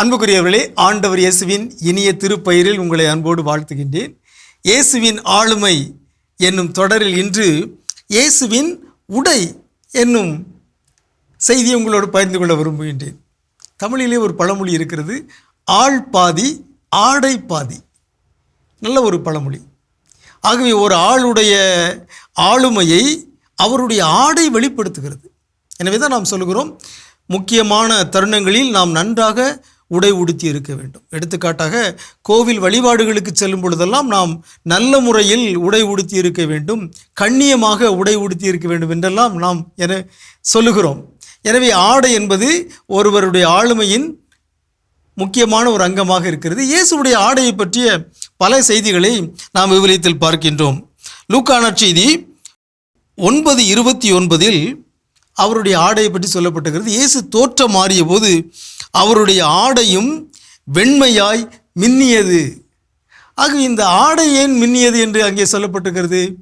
அன்புக்குரியவர்களே ஆண்டவர் இயேசுவின் இனிய திருப்பெயரில் உங்களை அன்போடு வாழ்த்துகின்றேன். இயேசுவின் ஆளுமை என்னும் தொடரில் இன்று இயேசுவின் உடை என்னும் செய்தியை உங்களோடு பகிர்ந்து கொள்ள விரும்புகின்றேன். தமிழிலே ஒரு பழமொழி இருக்கிறது ஆள் பாதி ஆடை பாதி. நல்ல ஒரு பழமொழி. ஆகவே ஒரு ஆளுடைய ஆளுமையை அவருடைய ஆடை வெளிப்படுத்துகிறது. எனவே தான் நாம் சொல்கிறோம் முக்கியமான தருணங்களில் நாம் நன்றாக உடை உடுத்தி இருக்க வேண்டும். எடுத்துக்காட்டாக கோவில் வழிபாடுகளுக்கு செல்லும் பொழுதெல்லாம் நாம் நல்ல முறையில் உடை உடுத்தி இருக்க வேண்டும். கண்ணியமாக உடை உடுத்தி இருக்க வேண்டும் என்றெல்லாம் நாம் என சொல்லுகிறோம். எனவே ஆடை என்பது ஒருவருடைய ஆளுமையின் முக்கியமான ஒரு அங்கமாக இருக்கிறது. இயேசுடைய ஆடையை பற்றிய பல செய்திகளை நாம் விவரித்தில் பார்க்கின்றோம். லூக்கான செய்தி ஒன்பது இருபத்தி ஒன்பதில் அவருடைய ஆடையை பற்றி சொல்லப்பட்டிருக்கிறது. இயேசு தோற்றம் மாறிய போது அவருடைய ஆடையும் வெண்மையாய் மின்னியது. ஆக இந்த ஆடை ஏன் மின்னியது என்று அங்கே சொல்லப்பட்டிருக்கிறது?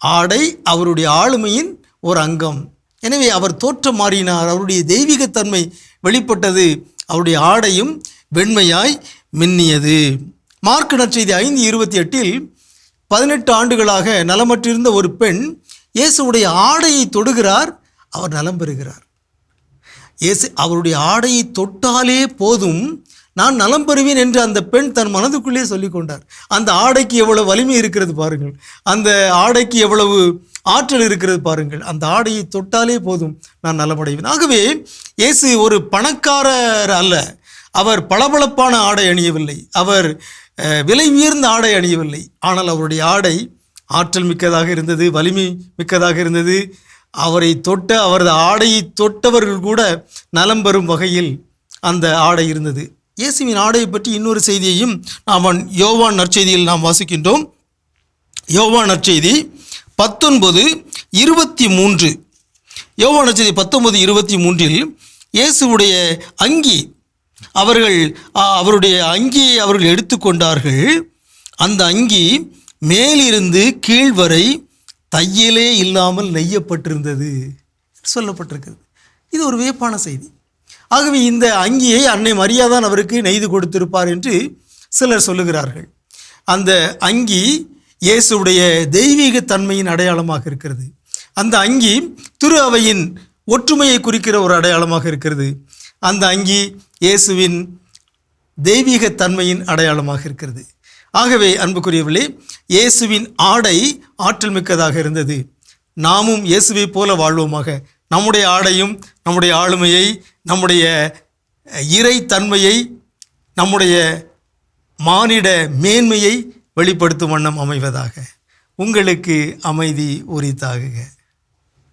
ஆடை அவருடைய ஆளுமையின் ஒரு அங்கம். எனவே அவர் தோற்றம் மாறினார் அவருடைய தெய்வீகத்தன்மை வெளிப்பட்டது அவருடைய ஆடையும் வெண்மையாய் மின்னியது. மார்க் நற்செய்தி ஐந்து இருபத்தி எட்டில் பதினெட்டு ஆண்டுகளாக நலமற்றிருந்த ஒரு பெண் இயேசுடைய ஆடையை தொடுகிறார் அவர் நலம் பெறுகிறார். இயேசு அவருடைய ஆடையை தொட்டாலே போதும் நான் நலம் பெறுவேன் என்று அந்த பெண் தன் மனதுக்குள்ளே சொல்லிக்கொண்டார் அந்த ஆடைக்கு எவ்வளவு வலிமை இருக்கிறது பாருங்கள். அந்த ஆடைக்கு எவ்வளவு ஆற்றல் இருக்கிறது பாருங்கள். அந்த ஆடையை தொட்டாலே போதும் நான் நலமடைவேன். ஆகவே இயேசு ஒரு பணக்காரர் அல்ல. அவர் பளபளப்பான ஆடை அணியவில்லை. அவர் விலை உயர்ந்த ஆடை அணியவில்லை. ஆனால் அவருடைய ஆடை ஆற்றல் மிக்கதாக இருந்தது வலிமை மிக்கதாக இருந்தது அவரை தொட்ட அவரது ஆடையை தொட்டவர்கள் கூட நலம் பெறும் வகையில் அந்த ஆடை இருந்தது. இயேசுவின் ஆடையை பற்றி இன்னொரு செய்தியையும் நாம் யோவான் நற்செய்தியில் நாம் வாசிக்கின்றோம். யோவான் நற்செய்தி பத்தொன்பது இருபத்தி மூன்று யோவான் நற்செய்தி பத்தொன்பது இருபத்தி மூன்றில் இயேசுவுடைய அங்கி அவர்கள் அவருடைய அங்கியை அவர்கள் எடுத்துக்கொண்டார்கள். அந்த அங்கி மேலிருந்து கீழ் வரை தையலே இல்லாமல் நெய்யப்பட்டிருந்தது சொல்லப்பட்டிருக்கிறது. இது ஒரு வியப்பான செய்தி. ஆகவே இந்த அங்கியை அன்னை மரியாதான் அவருக்கு நெய்து கொடுத்திருப்பார் என்று சிலர் சொல்லுகிறார்கள். அந்த அங்கி இயேசுடைய தெய்வீக தன்மையின் அடையாளமாக இருக்கிறது. அந்த அங்கி திரு அவையின் ஒற்றுமையை குறிக்கிற ஒரு அடையாளமாக இருக்கிறது. அந்த அங்கி இயேசுவின் தெய்வீக தன்மையின் அடையாளமாக இருக்கிறது. ஆகவே அன்புக்குரியவர்களே இயேசுவின் ஆடை ஆற்றல் மிக்கதாக இருந்தது. நாமும் இயேசுவை போல வாழ்வோமாக. நம்முடைய ஆடையும் நம்முடைய ஆளுமையை நம்முடைய இறை தன்மையை நம்முடைய மானிட மேன்மையை வெளிப்படுத்தும் வண்ணம் அமைவதாக. உங்களுக்கு அமைதி உரித்தாகுக.